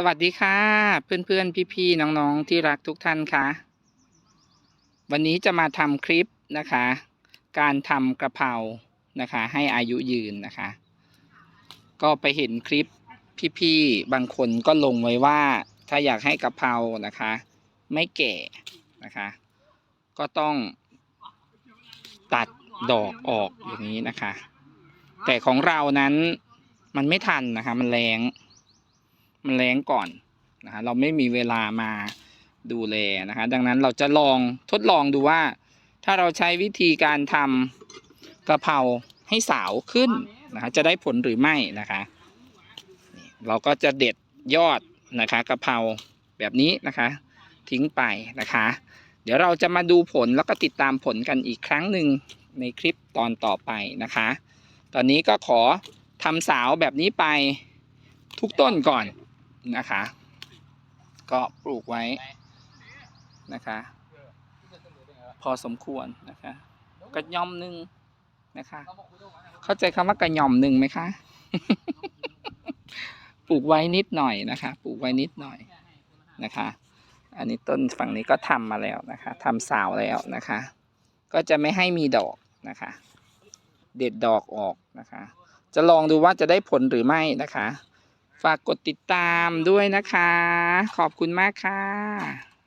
สวัสดีค่ะ เพื่อนๆ พี่ๆ น้องๆ ที่รักทุกท่านค่ะ วันนี้จะมาทำคลิปนะคะ การทำกระเพรานะคะ ให้อายุยืนนะคะ ก็ไปเห็นคลิปพี่ๆ บางคนก็ลงไว้ว่า ถ้าอยากให้กระเพรานะคะ ไม่แก่นะคะ ก็ต้องตัดดอกออกอย่างนี้นะคะ แต่ของเรานั้นมันไม่ทันนะคะ มันแรง มันแรงก่อนนะฮะเราไม่มีเวลามาดูแลนะคะดังนั้นเราจะลองทดลองดูว่า ถ้าเราใช้วิธีการทำกระเพราให้สาวขึ้นนะคะจะได้ผลหรือไม่นะคะเราก็จะเด็ดยอดนะคะกระเพราแบบนี้นะคะ ทิ้งไปนะคะ เดี๋ยวเราจะมาดูผลแล้วก็ติดตามผลกันอีกครั้งหนึ่งในคลิปตอนต่อไปนะคะ ตอนนี้ก็ขอทำสาวแบบนี้ไปทุกต้นก่อน นะคะ ก็ปลูกไว้นะคะ พอสมควรนะคะกระย่อมหนึ่งนะคะ เข้าใจคำว่ากระย่อมหนึ่งไหมคะ ปลูกไว้นิดหน่อยนะคะ ปลูกไว้นิดหน่อยนะคะ อันนี้ต้นฝั่งนี้ก็ทำมาแล้วนะคะทำสาวแล้วนะคะ ก็จะไม่ให้มีดอกนะคะ เด็ดดอกออกนะคะ จะลองดูว่าจะได้ผลหรือไม่นะคะ ฝากกดติดตามด้วยนะคะ ขอบคุณมากค่ะ